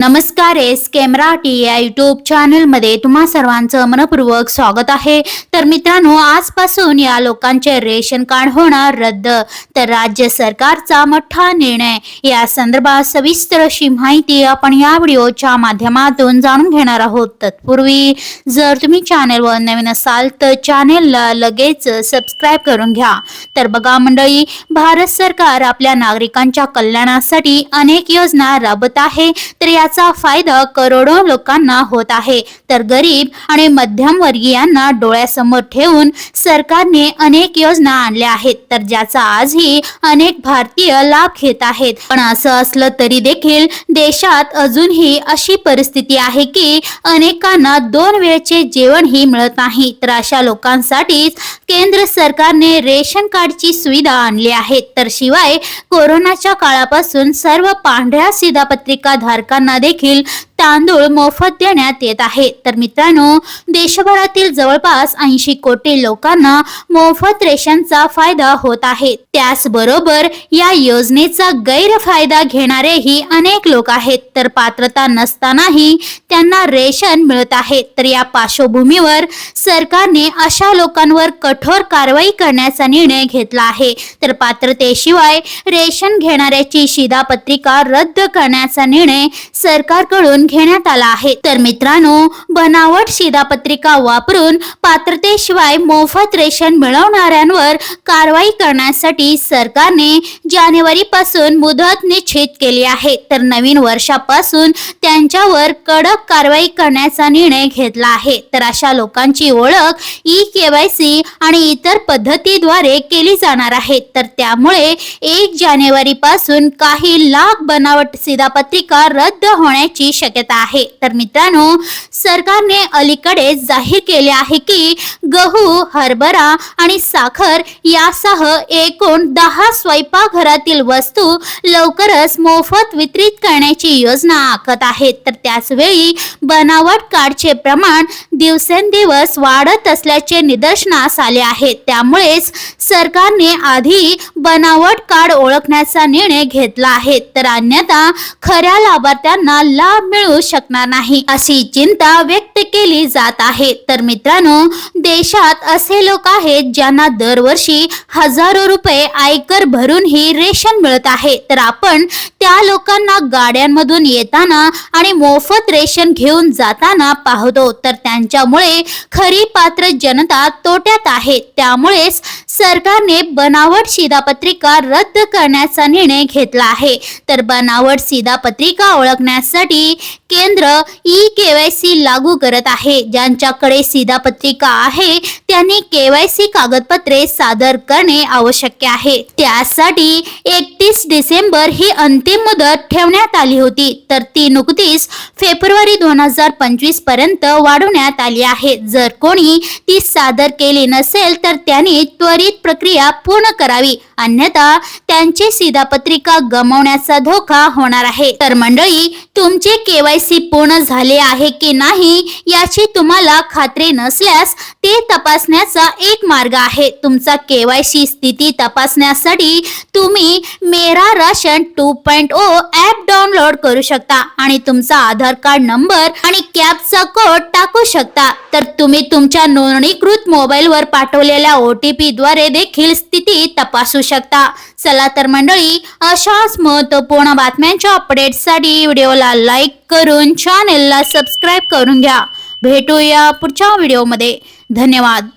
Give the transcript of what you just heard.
नमस्कार एस मराठी या युट्यूब चॅनलमध्ये तुम्हा सर्वांचं मनपूर्वक स्वागत आहे. तर मित्रांनो आजपासून या लोकांचे रेशन कार्ड होणार रद्द. तर राज्य सरकारचा मोठा निर्णय. या संदर्भात सविस्तर अशी माहिती आपण या व्हिडिओच्या माध्यमातून जाणून घेणार आहोत. तत्पूर्वी जर तुम्ही चॅनलवर नवीन असाल तर चॅनेलला लगेच सबस्क्राईब करून घ्या. तर बघा मंडळी भारत सरकार आपल्या नागरिकांच्या कल्याणासाठी अनेक योजना राबत आहे. तर या याचा फायदा करोडो लोकांना होत आहे. तर गरीब आणि मध्यमवर्गीयांना डोळ्यासमोर ठेवून सरकारने अनेक योजना आणल्या आहेत. तर ज्याचा आजही अनेक भारतीय लाभ घेत आहेत. पण असं असलं तरी देखील देशात अजूनही अशी परिस्थिती आहे की अनेकांना दोन वेळचे जेवणही मिळत नाही. तर अशा लोकांसाठीच केंद्र सरकारने रेशन कार्डची सुविधा आणली आहे. तर शिवाय कोरोनाच्या काळापासून सर्व पांढऱ्या शिधापत्रिका धारकांना देखील तांदूळ मोफत देण्यात येत आहे. तर मित्रांनो देशभरातील जवळपास ऐंशी कोटी लोकांना मोफत रेशनचा फायदा होत आहे. त्याचबरोबर या योजनेचा गैरफायदा घेणारेही अनेक लोक आहेत. तर पात्रता नसतानाही त्यांना रेशन मिळत आहे. तर या पार्श्वभूमीवर सरकारने अशा लोकांवर कठोर कारवाई करण्याचा निर्णय घेतला आहे. तर पात्रतेशिवाय रेशन घेणाऱ्याची शिधापत्रिका रद्द करण्याचा निर्णय सरकारकडून घेण्यात आला आहे. तर मित्रांनो बनावट शिधापत्रिका वापरून पात्रतेशिवाय मोफत रेशन मिळवणाऱ्यांवर कारवाई करण्यासाठी सरकारने जानेवारी पासून मुदत निश्चित केली आहे. तर नवीन वर्षापासून त्यांच्यावर कडक कारवाई करण्याचा निर्णय घेतला आहे. तर अशा लोकांची ओळख ई केवायसी आणि इतर पद्धतीद्वारे केली जाणार आहे. तर त्यामुळे एक जानेवारी पासून काही लाख बनावट शिधापत्रिका रद्द होण्याची शक्यता आहे. तर मित्रांनो सरकारने अलीकडे जाहीर केले आहे की गहू हरभरा आणि साखर यासह एकूण दहा स्वयंपाकघरातील वस्तू लवकरच मोफत वितरित करण्याची योजना आखत आहे तर त्याचवेळी बनावट कार्डचे प्रमाण दिवसेंदिवस वाढत असल्याचे निदर्शनास आले आहे. त्यामुळेच सरकारने आधी बनावट कार्ड ओळखण्याचा निर्णय घेतला आहे. तर अन्यथा खऱ्या लाभार्थ्यांना लाभ मिळू शकणार नाही. अशी चिंता व्यक्त केली जात आहे. तर मित्रांनो देशात असे लोक आहेत ज्यांना दरवर्षी हजारो रुपये आयकर भरूनही रेशन मिळत आहे. तर आपण त्या लोकांना गाड्यांमधून येताना आणि मोफत रेशन घेऊन जाताना पाहतो. तर त्यांच्यामुळे खरी पात्र जनता तोट्यात आहे. त्यामुळेच सरकारने बनावट शिधापत्रिका रद्द करण्याचा निर्णय घेतला आहे. तर बनावट शिधापत्रिका ओळखण्यासाठी केंद्र ई केवायसी लागू करत आहे. ज्यांच्याकडे शिधापत्रिका आहे त्यांनी केवायसी कागदपत्रे सादर करणे आवश्यक आहे. त्यासाठी एकतीस डिसेंबर ही अंतिम मुदत ठेवण्यात आली होती. तर ती नुकतीच फेब्रुवारी दोन हजार पंचवीसपर्यंत वाढवण्यात आली आहे. जर कोणी ती सादर केली नसेल तर त्यांनी त्वरित प्रक्रिया पूर्ण करावी. अन्यथा त्यांची शिधापत्रिका गमावण्याचा धोका होणार आहे. तर मंडळी तुमचे केवायसी पूर्ण झाले आहे की नाही याची तुम्हाला खात्री नसल्यास ते तपासण्याचा एक मार्ग आहे. तुमचा केवायसी स्थिती तपासण्यासाठी तुम्ही Mera ration two point O app download करू शकता आणि तुमचा आधार कार्ड नंबर आणि कॅबचा कोड टाकू शकता. तर तुम्ही तुमच्या नोंदणीकृत मोबाईलवर पाठवलेल्या ओ टी पी द्वारे देखील स्थिती तपासू शकता चला तर मंडळी अशाच महत्त्वपूर्ण बातम्यांच्या अपडेटसाठी व्हिडिओला लाईक करून चॅनेलला सबस्क्राईब करून घ्या भेटूया पुढच्या व्हिडिओमध्ये धन्यवाद